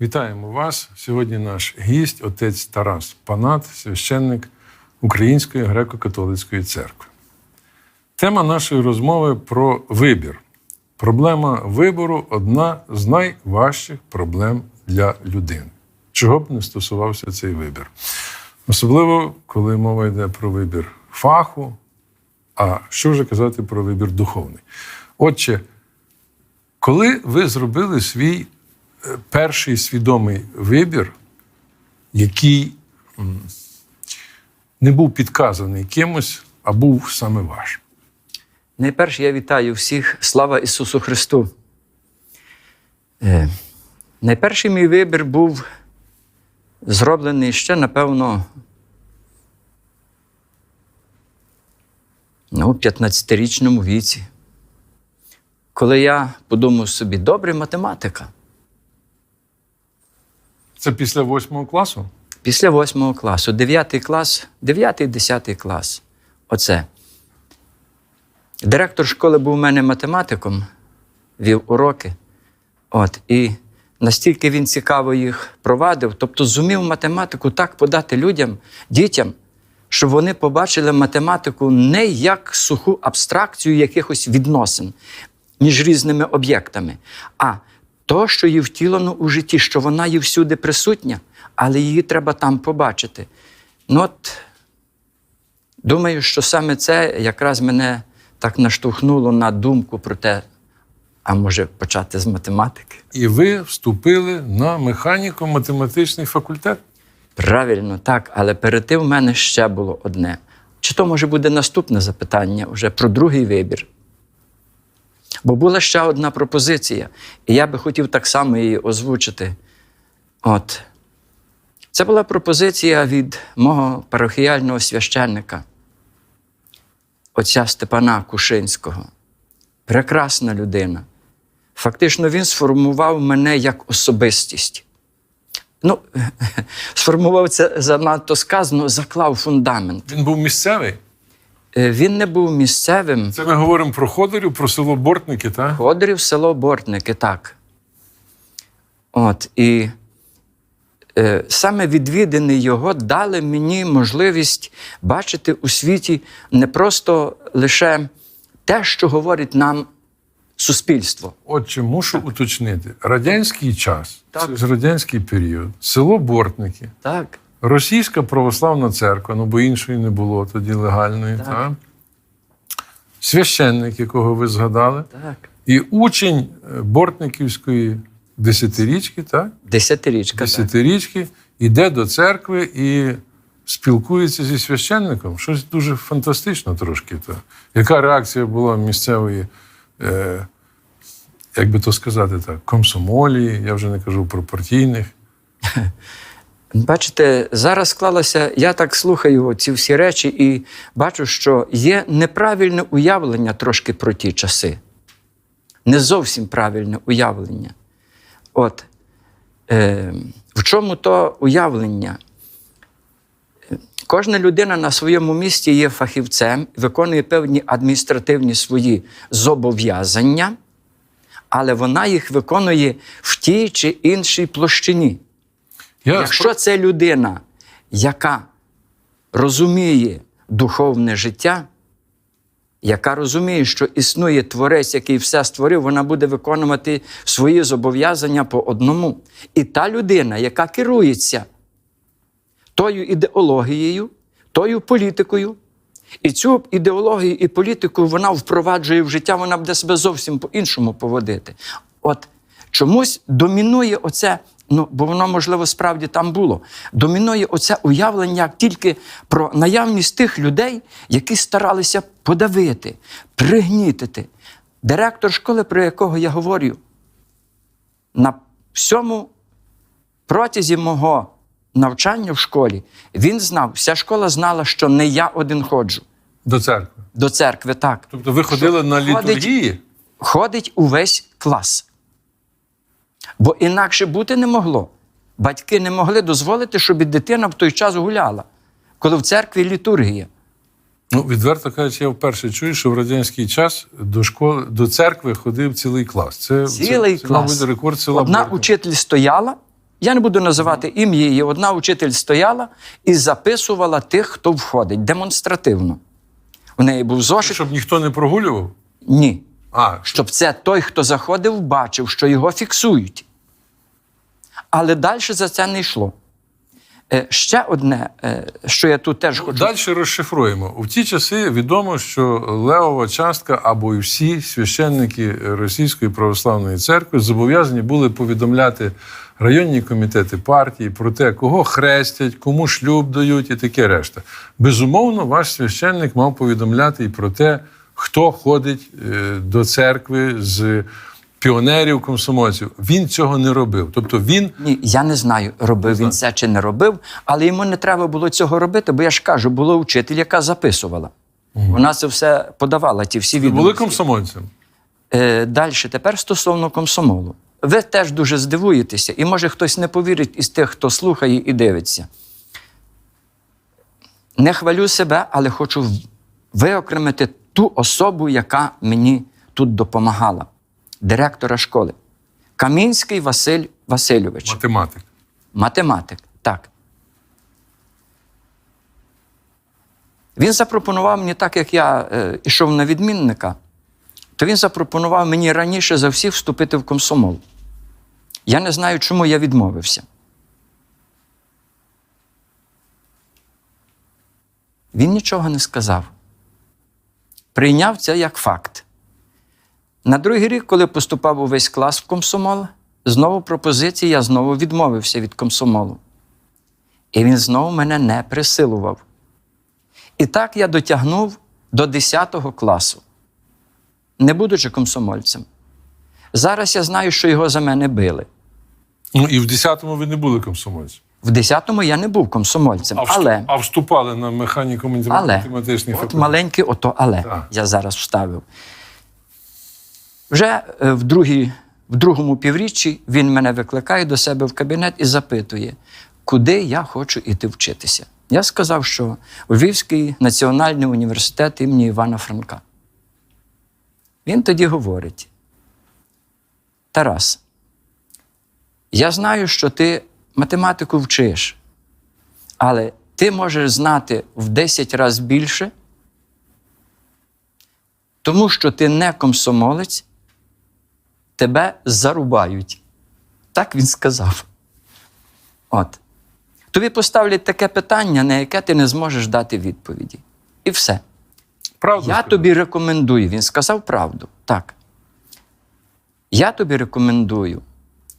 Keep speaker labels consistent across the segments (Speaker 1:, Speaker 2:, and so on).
Speaker 1: Вітаємо вас. Сьогодні наш гість, отець Тарас Панат, священник Української греко-католицької церкви. Тема нашої розмови про вибір. Проблема вибору одна з найважчих проблем для людини. Чого б не стосувався цей вибір. Особливо, коли мова йде про вибір фаху, а що вже казати про вибір духовний. Отже, коли ви зробили свій перший свідомий вибір, який не був підказаний кимось, а був саме ваш.
Speaker 2: Найперше я вітаю всіх. Слава Ісусу Христу. Е, найперший мій вибір був зроблений ще, напевно, ну, у 15-річному віці. Коли я подумав собі, добре математика.
Speaker 1: Це після восьмого класу?
Speaker 2: Після восьмого класу, 9 клас, 9-10 клас. Оце. Директор школи був у мене математиком, вів уроки. От, і настільки він цікаво їх провадив, тобто зумів математику так подати людям, дітям, щоб вони побачили математику не як суху абстракцію якихось відносин між різними об'єктами, а то, що є втілено у житті, що вона є всюди присутня, але її треба там побачити. Ну от, думаю, що саме це якраз мене так наштовхнуло на думку про те, а може почати з математики.
Speaker 1: І ви вступили на механіко-математичний факультет.
Speaker 2: Правильно, так, але перед тим в мене ще було одне. Чи то може буде наступне запитання вже про другий вибір? Бо була ще одна пропозиція, і я би хотів так само її озвучити. От. Це була пропозиція від мого парохіяльного священника, отця Степана Кушинського. Прекрасна людина. Фактично, він сформував мене як особистість. Ну, сформував це занадто сказано, заклав фундамент.
Speaker 1: Він був місцевий.
Speaker 2: Е, Він не був місцевим.
Speaker 1: Це ми говоримо про ходорів, про село Бортники, так?
Speaker 2: Ходорів село Бортники, так. От, і е, саме відвідини його дали мені можливість бачити у світі не просто лише те, що говорить нам суспільство.
Speaker 1: Отже, мушу уточнити: радянський час,
Speaker 2: Так.
Speaker 1: радянський період, село Бортники,
Speaker 2: Так,
Speaker 1: Російська православна церква, ну бо іншої не було тоді легальної,
Speaker 2: Так.
Speaker 1: так? священник, якого ви згадали,
Speaker 2: так.
Speaker 1: і учень е, Бортниківської десятирічки, так?
Speaker 2: Десятирічка. Так.
Speaker 1: Десятирічки йде до церкви і спілкується зі священником. Щось дуже фантастично трошки. То. Яка реакція була місцевої, е, як би то сказати так, комсомолії, я вже не кажу про партійних.
Speaker 2: Бачите, зараз склалося, я так слухаю ці всі речі і бачу, що є неправильне уявлення трошки про ті часи. Не зовсім правильне уявлення. От е, в чому то уявлення? Кожна людина на своєму місці є фахівцем, виконує певні адміністративні свої зобов'язання, але вона їх виконує в тій чи іншій площині.
Speaker 1: Я
Speaker 2: Якщо це людина, яка розуміє духовне життя, яка розуміє, що існує творець, який все створив, вона буде виконувати свої зобов'язання по одному. І та людина, яка керується тою ідеологією, тою політикою, і цю ідеологію і політику вона впроваджує в життя, вона буде себе зовсім по-іншому поводити. От чомусь домінує оце, ну бо воно, можливо, справді там було. Домінує оце уявлення як тільки про наявність тих людей, які старалися подавити, пригнітити. Директор школи, про якого я говорю, на всьому протязі мого навчання в школі він знав, вся школа знала, що не я один ходжу
Speaker 1: до церкви.
Speaker 2: до церкви, так.
Speaker 1: Тобто ви ходили на
Speaker 2: ходить-
Speaker 1: літургії?
Speaker 2: Ходить увесь клас. Бо інакше бути не могло. Батьки не могли дозволити, щоб дитина в той час гуляла, коли в церкві літургія.
Speaker 1: Ну, відверто кажучи, я вперше чую, що в радянський час до школи до церкви ходив цілий клас. Це
Speaker 2: Цілий
Speaker 1: це,
Speaker 2: клас.
Speaker 1: Це, рекорд села
Speaker 2: Одна
Speaker 1: Бортника.
Speaker 2: учитель стояла, Я не буду називати ім'я її. Одна учитель стояла і записувала тих, хто входить, демонстративно. У неї був зошит.
Speaker 1: Щоб ніхто не прогулював?
Speaker 2: Ні.
Speaker 1: А,
Speaker 2: Щоб це той, хто заходив, бачив, що його фіксують. Але далі за це не йшло. Е, ще одне, е, що я тут теж хочу.
Speaker 1: Далі розшифруємо. У ті часи відомо, що левова частка або і всі священники Російської православної церкви зобов'язані були повідомляти районні комітети партії про те, кого хрестять, кому шлюб дають і таке решта. Безумовно, ваш священник мав повідомляти і про те, хто ходить е, до церкви з піонерів комсомольців. Він цього не робив. Тобто він
Speaker 2: Ні, я не знаю, робив він це чи не робив, але йому не треба було цього робити, бо я ж кажу, була учитель, яка записувала. Вона це все подавала, ті всі відомості.
Speaker 1: були комсомольцем.
Speaker 2: Далі, тепер стосовно комсомолу. Ви теж дуже здивуєтеся, і може хтось не повірить із тих, хто слухає і дивиться. Не хвалю себе, але хочу виокремити ту особу, яка мені тут допомагала, директора школи. Камінський Василь Васильович.
Speaker 1: Математик.
Speaker 2: Математик, так. Він запропонував мені, так як я е, йшов на відмінника, то він запропонував мені раніше за всіх вступити в комсомол. Я не знаю, чому я відмовився. Він нічого не сказав. Прийняв це як факт. На другий рік, коли поступав увесь клас в комсомол, знову пропозиції, я знову відмовився від комсомолу. І він знову мене не присилував. І так я дотягнув до 10 класу, не будучи комсомольцем. Зараз я знаю, що його за мене били.
Speaker 1: Ну і в 10-му ви не були комсомольцем.
Speaker 2: В 10-му я не був комсомольцем,
Speaker 1: А, вступ-
Speaker 2: але,
Speaker 1: а вступали на механіко
Speaker 2: але
Speaker 1: математичний
Speaker 2: от маленьке ото але
Speaker 1: Так.
Speaker 2: я зараз вставив. Вже е, в, другій, в другому півріччі він мене викликає до себе в кабінет і запитує, куди я хочу іти вчитися. Я сказав, що Львівський національний університет імені Івана Франка. Він тоді говорить: Тарас, я знаю, що ти математику вчиш, але ти можеш знати в 10 разів більше, тому що ти не комсомолець, тебе зарубають. Так він сказав. От. Тобі поставлять таке питання, на яке ти не зможеш дати відповіді. І все.
Speaker 1: Правда?
Speaker 2: Я
Speaker 1: сказав?
Speaker 2: тобі рекомендую, він сказав правду. Так. Я тобі рекомендую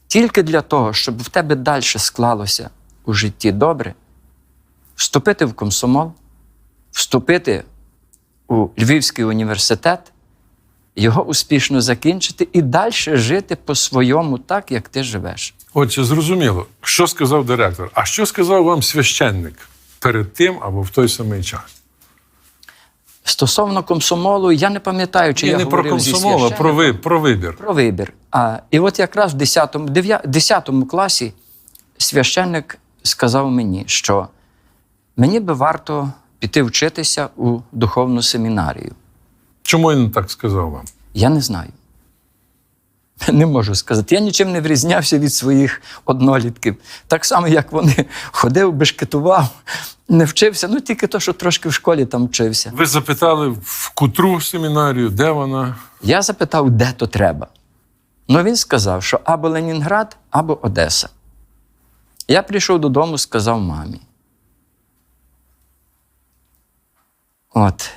Speaker 2: тільки для того, щоб в тебе далі склалося у житті добре, вступити в комсомол, вступити у Львівський університет, його успішно закінчити і далі жити по-своєму, так, як ти живеш.
Speaker 1: Отже, зрозуміло, що сказав директор. А що сказав вам священник перед тим або в той самий час?
Speaker 2: Стосовно комсомолу, я не пам'ятаю, чи
Speaker 1: Ні,
Speaker 2: я
Speaker 1: не про
Speaker 2: говорив про
Speaker 1: комсомол, а про, ви, про вибір.
Speaker 2: Про вибір. А, і от якраз в 10, 10 класі священник сказав мені, що мені би варто піти вчитися у духовну семінарію.
Speaker 1: Чому він так сказав вам?
Speaker 2: Я не знаю. Не можу сказати. Я нічим не врізнявся від своїх однолітків. Так само, як вони ходив, бешкетував, не вчився, ну тільки то, що трошки в школі там вчився.
Speaker 1: Ви запитали в кутру семінарію, де вона?
Speaker 2: Я запитав, де то треба. Ну він сказав, що або Ленінград, або Одеса. Я прийшов додому, сказав мамі. От.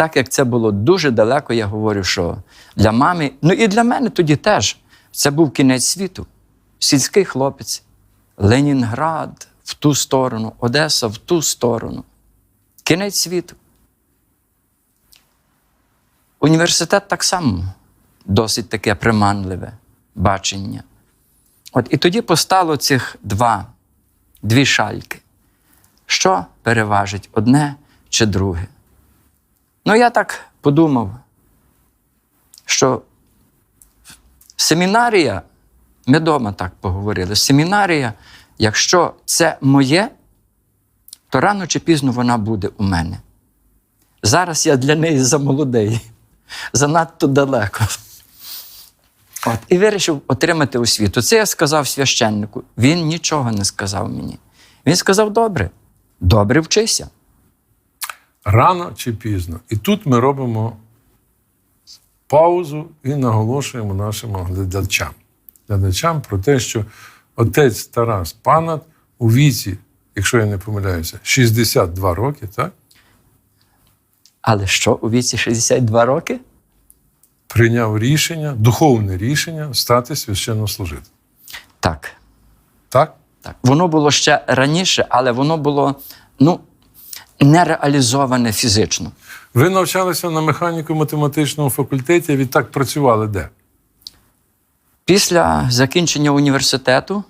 Speaker 2: Так як це було дуже далеко, я говорю, що для мами, ну і для мене тоді теж це був кінець світу. Сільський хлопець, Ленінград в ту сторону, Одеса в ту сторону. Кінець світу. Університет так само досить таке приманливе бачення. От і тоді постало цих два, дві шальки. Що переважить одне чи друге? Ну, я так подумав, що семінарія, ми вдома так поговорили, семінарія, якщо це моє, то рано чи пізно вона буде у мене. Зараз я для неї замолодий, занадто далеко. От, і вирішив отримати освіту. Це я сказав священнику. Він нічого не сказав мені. Він сказав: добре, добре вчися.
Speaker 1: Рано чи пізно. І тут ми робимо паузу і наголошуємо нашим глядачам. Глядачам про те, що отець Тарас Панат у віці, якщо я не помиляюся, 62 роки, так?
Speaker 2: Але що у віці 62 роки?
Speaker 1: прийняв рішення, духовне рішення стати священнослужителем.
Speaker 2: Так.
Speaker 1: Так?
Speaker 2: так. Воно було ще раніше, але воно було ну, не реалізоване фізично.
Speaker 1: Ви навчалися на механіко-математичному факультеті, відтак працювали де?
Speaker 2: Після закінчення університету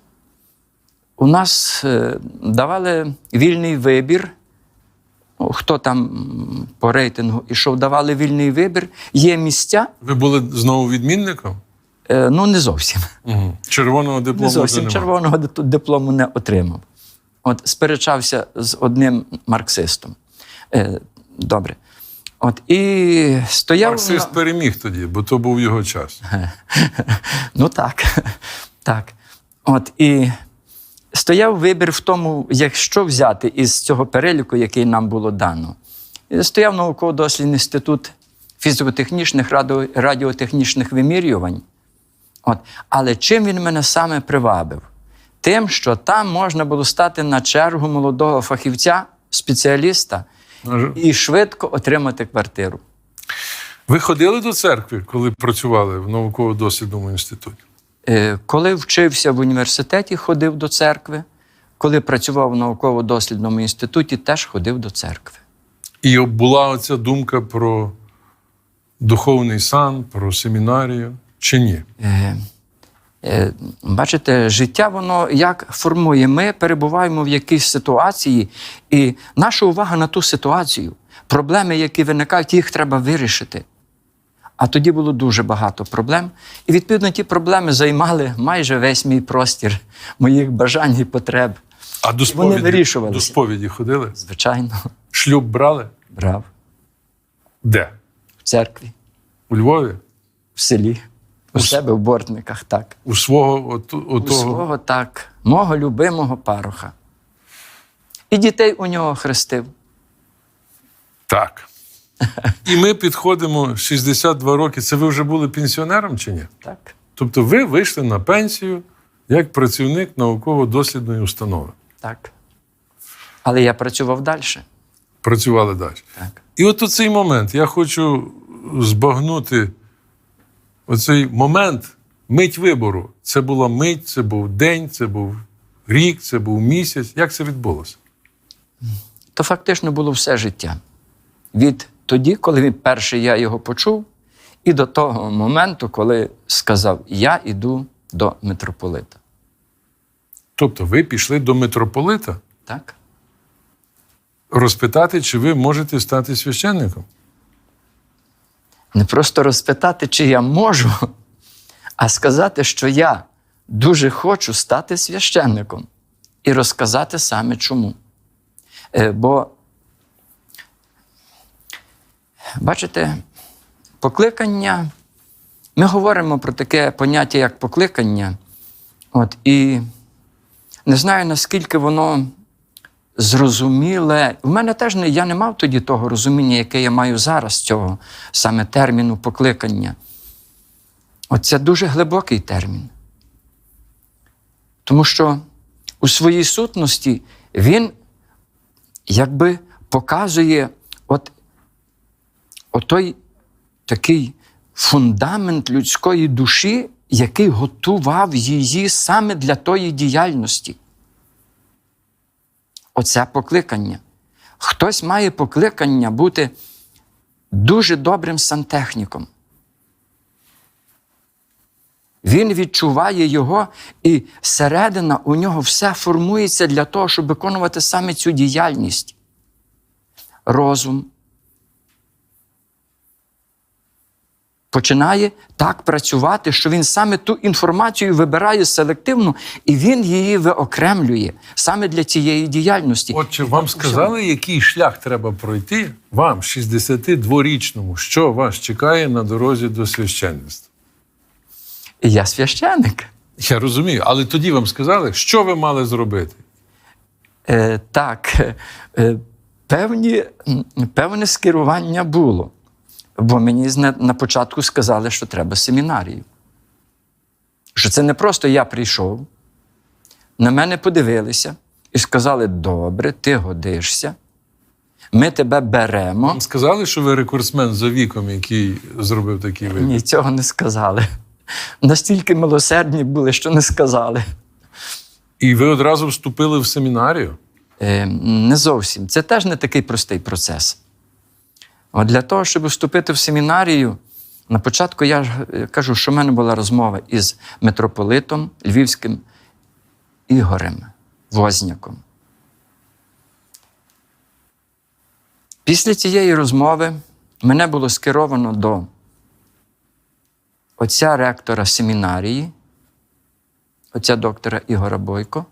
Speaker 2: у нас е, давали вільний вибір. Ну, Хто там по рейтингу ішов, давали вільний вибір. Є місця,
Speaker 1: Ви були знову відмінником?
Speaker 2: е, ну не зовсім.
Speaker 1: Угу. Червоного диплому
Speaker 2: Не зовсім червоного диплому не отримав. От сперечався з одним марксистом. Е, добре. От, і стояв.
Speaker 1: Марксист
Speaker 2: на-
Speaker 1: переміг тоді, бо то був його час.
Speaker 2: Ну так. так. От, і стояв вибір в тому, якщо взяти із цього переліку, який нам було дано. І Стояв науково-дослідний інститут фізико-технічних радіотехнічних вимірювань. От. Але чим він мене саме привабив? Тим, що там можна було стати на чергу молодого фахівця, спеціаліста і швидко отримати квартиру.
Speaker 1: Ви ходили до церкви, коли працювали в науково-дослідному інституті?
Speaker 2: Е, Коли вчився в університеті, ходив до церкви. Коли працював в науково-дослідному інституті, теж ходив до церкви.
Speaker 1: І була оця думка про духовний сан, про семінарію чи ні?
Speaker 2: Е, е, Бачите, життя воно як формує. Ми перебуваємо в якійсь ситуації, і наша увага на ту ситуацію, проблеми, які виникають, їх треба вирішити. А тоді було дуже багато проблем. І відповідно ті проблеми займали майже весь мій простір моїх бажань і потреб.
Speaker 1: А до
Speaker 2: Вони
Speaker 1: сповіді,
Speaker 2: вирішувалися.
Speaker 1: до сповіді ходили?
Speaker 2: Звичайно,
Speaker 1: Шлюб брали?
Speaker 2: брав
Speaker 1: Де?
Speaker 2: в церкві,
Speaker 1: У Львові?
Speaker 2: в селі, у себе в бортниках, так.
Speaker 1: У свого от,
Speaker 2: У
Speaker 1: отого.
Speaker 2: свого так, мого любимого пароха. І дітей у нього хрестив.
Speaker 1: Так. І ми підходимо 62 роки. Це ви вже були пенсіонером чи ні?
Speaker 2: Так.
Speaker 1: Тобто ви вийшли на пенсію як працівник науково-дослідної установи.
Speaker 2: так. Але я працював далі.
Speaker 1: Працювали далі.
Speaker 2: Так.
Speaker 1: І от у цей момент я хочу збагнути оцей момент, мить вибору. Це була мить, це був день, це був рік, це був місяць. Як це відбулося?
Speaker 2: То фактично було все життя. Від тоді, коли перший я його почув, і до того моменту, коли сказав: Я йду до митрополита.
Speaker 1: Тобто ви пішли до митрополита
Speaker 2: Так?
Speaker 1: розпитати, чи ви можете стати священником.
Speaker 2: Не просто розпитати, чи я можу, а сказати, що я дуже хочу стати священником і розказати саме чому. Е, Бо, бачите, покликання, ми говоримо про таке поняття, як покликання, от, і не знаю, наскільки воно зрозуміле. В мене теж не я не мав тоді того розуміння, яке я маю зараз цього саме терміну покликання. Оце дуже глибокий термін. Тому що у своїй сутності він якби показує от, отой такий фундамент людської душі, який готував її саме для тої діяльності. Оце покликання. Хтось має покликання бути дуже добрим сантехніком. Він відчуває його, і середина у нього все формується для того, щоб виконувати саме цю діяльність. Розум. Починає так працювати, що він саме ту інформацію вибирає селективно, і він її виокремлює саме для цієї діяльності.
Speaker 1: Отже, вам сказали, який шлях треба пройти вам, 62-річному, що вас чекає на дорозі до священництва?
Speaker 2: Я священник.
Speaker 1: Я розумію, але тоді вам сказали, що ви мали зробити.
Speaker 2: Е, так, е, певні, певне скерування було. Бо мені на початку сказали, що треба семінарію. Що це не просто я прийшов, на мене подивилися і сказали: добре, ти годишся, ми тебе беремо.
Speaker 1: Вам сказали, що ви рекордсмен за віком, який зробив такий вибір?
Speaker 2: Ні, цього не сказали. Настільки милосердні були, що не сказали.
Speaker 1: І ви одразу вступили в семінарію?
Speaker 2: Е, не зовсім. Це теж не такий простий процес. От для того, щоб вступити в семінарію, на початку я е, кажу, що в мене була розмова із митрополитом Львівським Ігорем Возняком. Після цієї розмови мене було скеровано до отця ректора семінарії, отця доктора Ігора Бойко.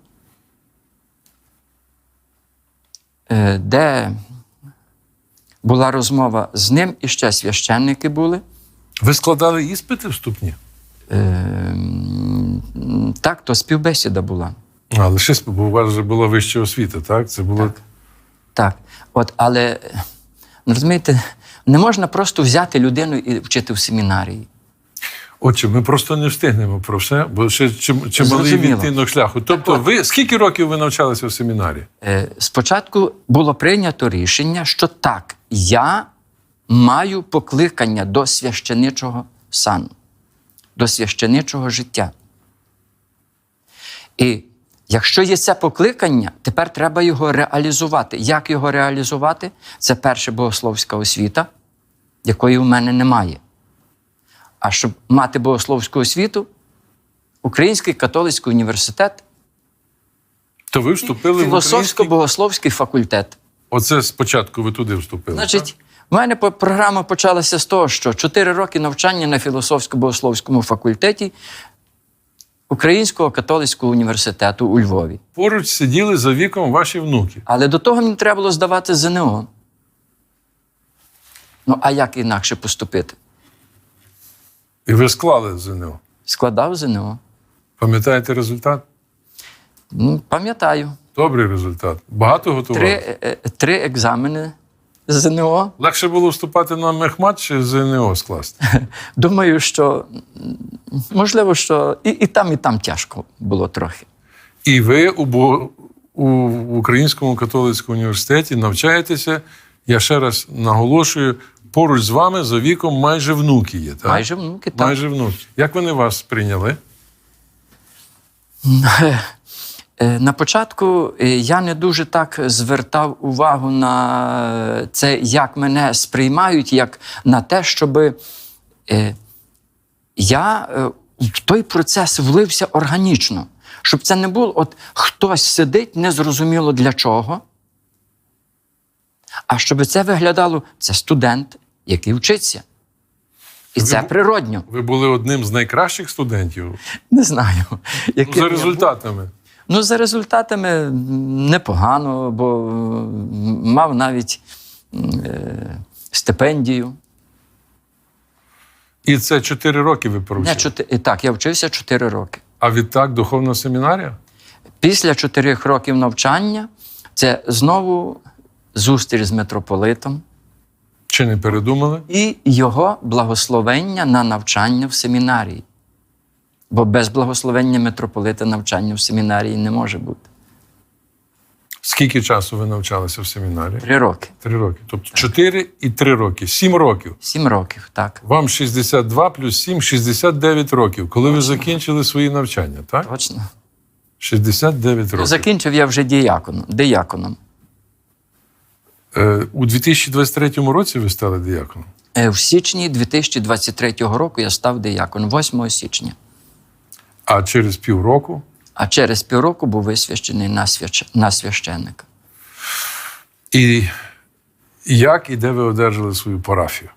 Speaker 2: е, де була розмова з ним, і ще священники були.
Speaker 1: Ви складали іспити вступні?
Speaker 2: Е, Так, то співбесіда була.
Speaker 1: А, лише бо у вас вже була вища освіта, так? Це було.
Speaker 2: Так. От, але ну, розумієте, не можна просто взяти людину і вчити в семінарії.
Speaker 1: Отже, ми просто не встигнемо про все, бо ще чим- чималий відтинок шляху. Тобто, ви скільки років ви навчалися в семінарі?
Speaker 2: Е, Спочатку було прийнято рішення, що так, я маю покликання до священичого сану, до священичого життя. І якщо є це покликання, тепер треба його реалізувати. Як його реалізувати? Це перше богословська освіта, якої в мене немає. А щоб мати богословську освіту, Український католицький університет,
Speaker 1: То ви вступили в
Speaker 2: філософсько-богословський факультет.
Speaker 1: Оце спочатку ви туди вступили.
Speaker 2: Значить, в мене програма почалася з того, що 4 роки навчання на філософсько-богословському факультеті Українського католицького університету у Львові.
Speaker 1: Поруч сиділи за віком ваші внуки.
Speaker 2: Але до того мені треба було здавати ЗНО. Ну, а як інакше поступити?
Speaker 1: І ви склали ЗНО.
Speaker 2: Складав ЗНО.
Speaker 1: Пам'ятаєте результат?
Speaker 2: Ну, пам'ятаю.
Speaker 1: Добрий результат. Багато готували?
Speaker 2: Три, е, е, три екзамени ЗНО.
Speaker 1: Легше було вступати на мехмат чи ЗНО скласти?
Speaker 2: Думаю, що можливо, що і, і там, і там тяжко було трохи.
Speaker 1: І ви у, у Українському католицькому університеті навчаєтеся. Я ще раз наголошую, поруч з вами за віком майже внуки є. Так?
Speaker 2: Майже внуки, так.
Speaker 1: Майже внуки. Як вони вас прийняли?
Speaker 2: Е, На початку е, я не дуже так звертав увагу на це, як мене сприймають, як на те, щоб е, я е, в той процес влився органічно. Щоб це не було, от хтось сидить, незрозуміло для чого. А щоб це виглядало, це студент, який вчиться. І це природньо.
Speaker 1: Ви були одним з найкращих студентів
Speaker 2: Не знаю.
Speaker 1: ну,
Speaker 2: яким
Speaker 1: за результатами.
Speaker 2: Ну, за результатами непогано, бо мав навіть е, стипендію.
Speaker 1: І це 4 роки ви
Speaker 2: Не,
Speaker 1: провчили.
Speaker 2: так, я вчився 4 роки.
Speaker 1: А відтак духовна семінарія?
Speaker 2: Після 4 років навчання це знову зустріч з митрополитом
Speaker 1: Чи не передумали?
Speaker 2: і його благословення на навчання в семінарії. Бо без благословення митрополита навчання в семінарії не може бути.
Speaker 1: Скільки часу ви навчалися в семінарі?
Speaker 2: Три роки.
Speaker 1: Три роки. Тобто 4 і 3 роки. 7 років.
Speaker 2: Сім років, так.
Speaker 1: Вам 62 плюс 7 – 69 років, коли ви закінчили свої навчання, так?
Speaker 2: Точно.
Speaker 1: 69 років.
Speaker 2: Закінчив я вже діяконом. дияконом.
Speaker 1: Е, У 2023 році ви стали діяконом.
Speaker 2: Е, В січні 2023 року я став дияконом, 8 січня.
Speaker 1: А через півроку
Speaker 2: А через півроку був висвящений на, свящ... на священника.
Speaker 1: і як і де ви одержали свою парафію?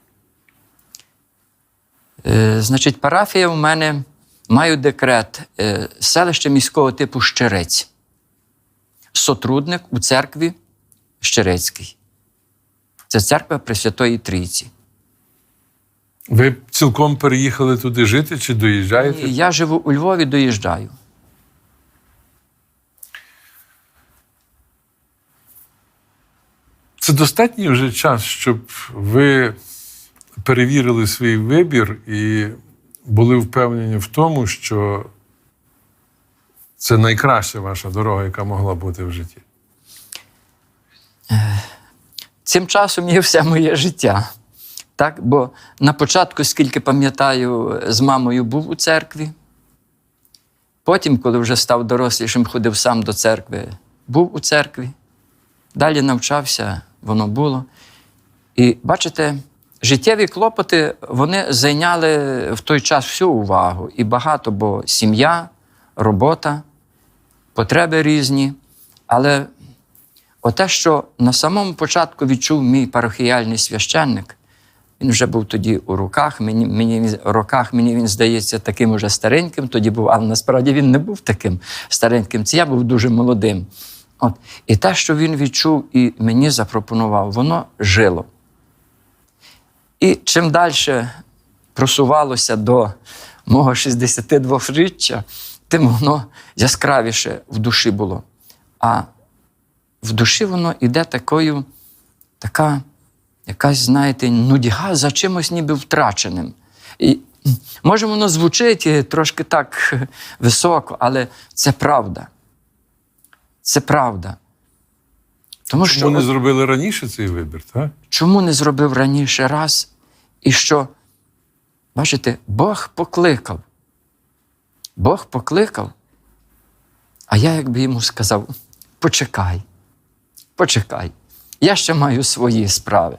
Speaker 2: Е, значить, парафія у мене маю декрет е, селище міського типу Щерець. Сотрудник у церкві Щерецькій. Це церква Пресвятої Трійці.
Speaker 1: Ви цілком переїхали туди жити чи доїжджаєте?
Speaker 2: Я живу у Львові, доїжджаю.
Speaker 1: Це достатній вже час, щоб ви перевірили свій вибір і були впевнені в тому, що це найкраща ваша дорога, яка могла бути в житті.
Speaker 2: Цим часом є все моє життя. Так? Бо на початку, скільки пам'ятаю, з мамою був у церкві. Потім, коли вже став дорослішим, ходив сам до церкви, був у церкві. Далі навчався, воно було. І бачите, життєві клопоти вони зайняли в той час всю увагу. І багато, бо сім'я, робота, потреби різні. Але Оте, що на самому початку відчув мій парохіяльний священник, він вже був тоді у руках, мені, мені, роках, мені він здається таким уже стареньким, тоді був, але насправді він не був таким стареньким. Це я був дуже молодим. От. І те, що він відчув і мені запропонував, воно жило. І чим далі просувалося до мого 62-річчя, тим воно яскравіше в душі було. А в душі воно іде такою, така якась, знаєте, нудьга за чимось ніби втраченим. І може, воно звучить е, трошки так е, високо, але це правда. Це правда. Тому що
Speaker 1: Чому не зробили раніше цей вибір? Так?
Speaker 2: чому не зробив раніше раз, і що, бачите, Бог покликав. Бог покликав, а я якби йому сказав: почекай, почекай, я ще маю свої справи.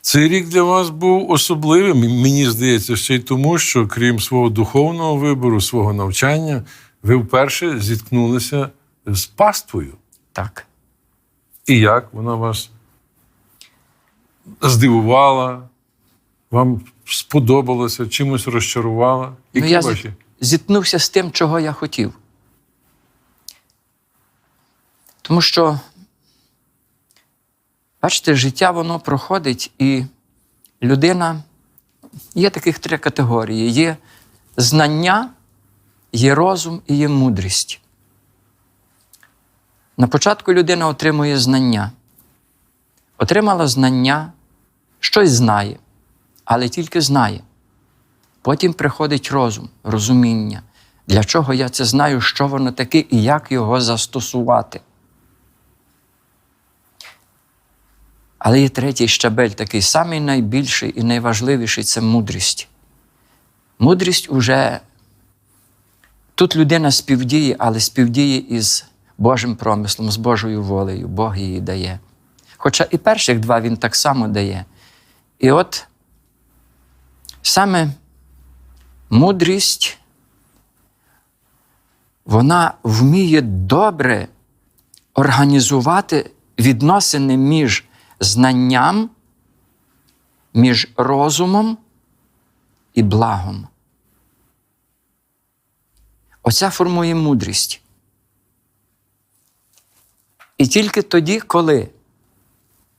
Speaker 1: Цей рік для вас був особливим, мені здається, ще й тому, що крім свого духовного вибору, свого навчання, ви вперше зіткнулися з паствою.
Speaker 2: Так.
Speaker 1: І як вона вас здивувала, вам сподобалося, чимось розчарувала? Які
Speaker 2: ну, я
Speaker 1: ваші?
Speaker 2: зіткнувся з тим, чого я хотів. Тому що, бачите, життя воно проходить, і людина є таких три категорії: є знання, є розум і є мудрість. На початку людина отримує знання. Отримала знання, щось знає, але тільки знає. Потім приходить розум, розуміння, для чого я це знаю, що воно таке і як його застосувати. Але є третій щабель, такий самий найбільший і найважливіший це мудрість. Мудрість уже тут людина співдіє, але співдіє із Божим промислом, з Божою волею. Бог її дає. Хоча і перших два він так само дає. І от саме мудрість, вона вміє добре організувати відносини між знанням, між розумом і благом. Оця формує мудрість. І тільки тоді, коли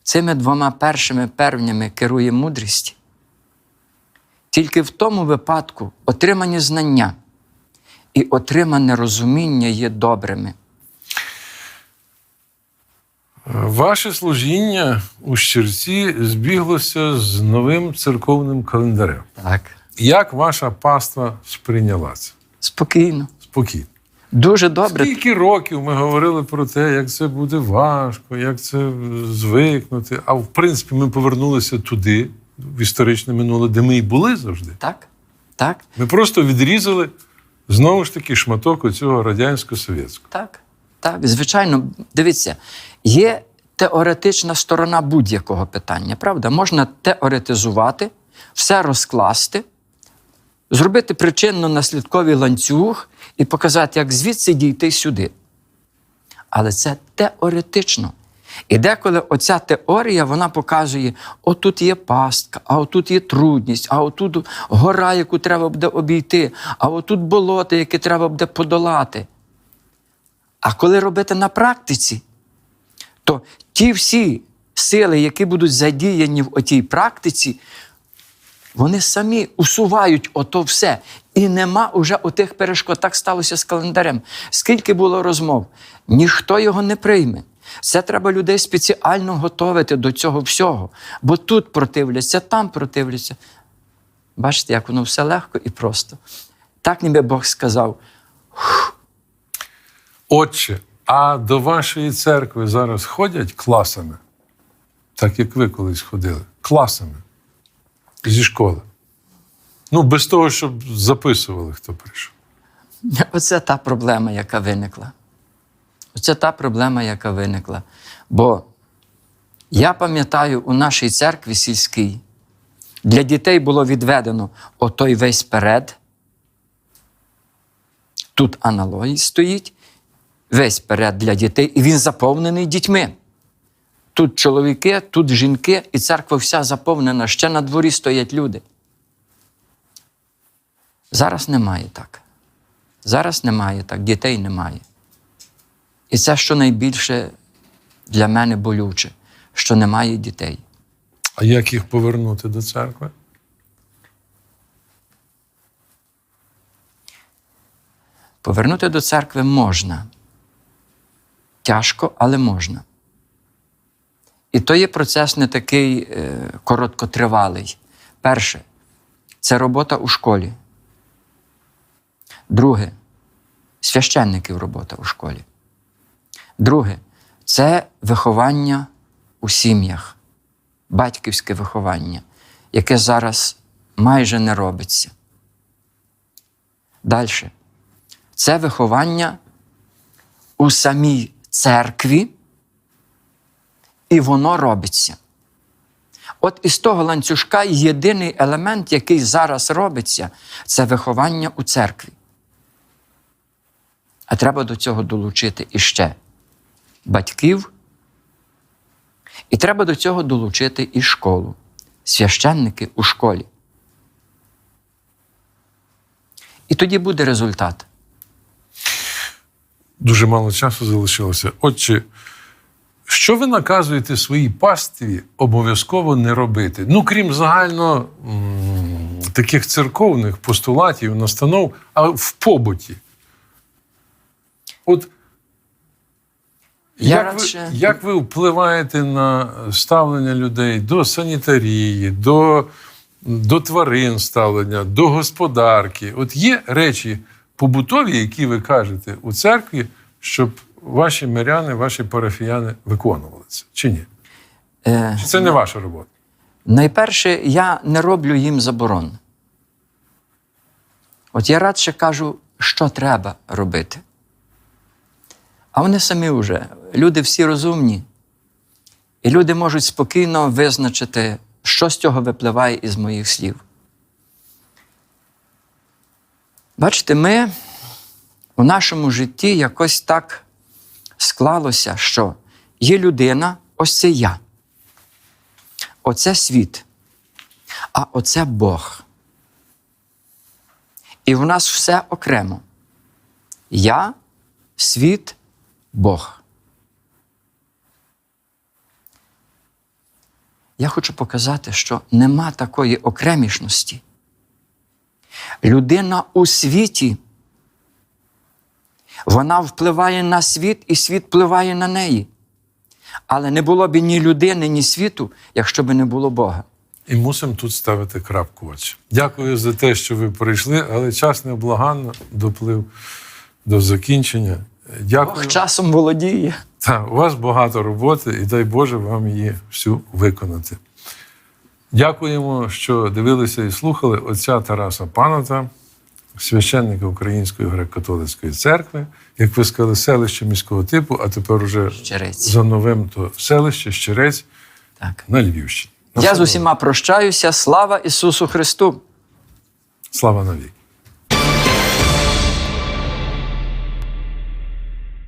Speaker 2: цими двома першими первнями керує мудрість, тільки в тому випадку отримані знання і отримане розуміння є добрими.
Speaker 1: Ваше служіння у Щерці збіглося з новим церковним календарем.
Speaker 2: Так.
Speaker 1: Як ваша паства сприйняла це?
Speaker 2: Спокійно.
Speaker 1: Спокійно.
Speaker 2: Дуже добре.
Speaker 1: Скільки років ми говорили про те, як це буде важко, як це звикнути. А в принципі, ми повернулися туди, в історичне минуле, де ми і були завжди.
Speaker 2: Так? Так?
Speaker 1: Ми просто відрізали знову ж таки шматок цього радянсько-совєтського.
Speaker 2: Так, так, звичайно, дивіться, є теоретична сторона будь-якого питання, правда? Можна теоретизувати, все розкласти, зробити причинно-наслідковий ланцюг і показати, як звідси дійти сюди. Але це теоретично. І деколи оця теорія вона показує: отут є пастка, а отут є трудність, а отут гора, яку треба буде обійти, а отут болото, яке треба буде подолати. А коли робити на практиці, то ті всі сили, які будуть задіяні в отій практиці, Вони самі усувають ото все. І нема уже отих перешкод. Так сталося з календарем. Скільки було розмов, ніхто його не прийме. Це треба людей спеціально готувати до цього всього. Бо тут противляться, там противляться. Бачите, як воно все легко і просто. Так ніби Бог сказав:
Speaker 1: Отче, а до вашої церкви зараз ходять класами, так як ви колись ходили, класами зі школи. Ну, без того, щоб записували, хто прийшов.
Speaker 2: Оце та проблема, яка виникла. Оце та проблема, яка виникла. Бо я пам'ятаю, у нашій церкві сільській для дітей було відведено отой весь перед. Тут аналогій стоїть, весь перед для дітей, і він заповнений дітьми. Тут чоловіки, тут жінки, і церква вся заповнена, ще на дворі стоять люди. Зараз немає так. Зараз немає так, дітей немає. І це що найбільше для мене болюче, що немає дітей.
Speaker 1: А як їх повернути до церкви?
Speaker 2: Повернути до церкви можна. Тяжко, але можна. І то є процес не такий е, короткотривалий. Перше, це робота у школі. Друге, священників робота у школі. Друге, це виховання у сім'ях, батьківське виховання, яке зараз майже не робиться. Далі. Це виховання у самій церкві, і воно робиться. От із того ланцюжка єдиний елемент, який зараз робиться, це виховання у церкві. А треба до цього долучити іще батьків, і треба до цього долучити і школу, священники у школі. І тоді буде результат.
Speaker 1: Дуже мало часу залишилося. Отче, що ви наказуєте своїй пастві обов'язково не робити? Ну, крім загально таких церковних постулатів, настанов, а в побуті. От
Speaker 2: Я
Speaker 1: як,
Speaker 2: радше-
Speaker 1: ви, як ви впливаєте на ставлення людей до санітарії, до, до тварин ставлення, до господарки? От є речі побутові, які ви кажете у церкві, щоб ваші миряни, ваші парафіяни виконували це, чи ні?
Speaker 2: Е,
Speaker 1: Чи це не ваша робота?
Speaker 2: Найперше, я не роблю їм заборон. От я радше кажу, що треба робити. А вони самі вже, люди всі розумні. І люди можуть спокійно визначити, що з цього випливає із моїх слів. Бачите, ми у нашому житті якось так склалося, що є людина, ось це я. Оце світ, а оце Бог. І в нас все окремо. Я, світ, Бог. Я хочу показати, що нема такої окремішності. Людина у світі, вона впливає на світ, і світ впливає на неї. Але не було б ні людини, ні світу, якщо б не було Бога.
Speaker 1: І мусимо тут ставити крапку. Отче. Дякую за те, що ви прийшли, але час необлаганно доплив до закінчення. Дякую.
Speaker 2: Бог часом володіє.
Speaker 1: Та, у вас багато роботи, і дай Боже вам її всю виконати. Дякуємо, що дивилися і слухали отця Тараса Паната, священника Української греко-католицької церкви, як ви сказали, селище міського типу, а тепер уже
Speaker 2: Щирець.
Speaker 1: за новим то селище Щирець
Speaker 2: Так.
Speaker 1: на Львівщині.
Speaker 2: Я з усіма прощаюся. Слава Ісусу Христу!
Speaker 1: Слава навіки.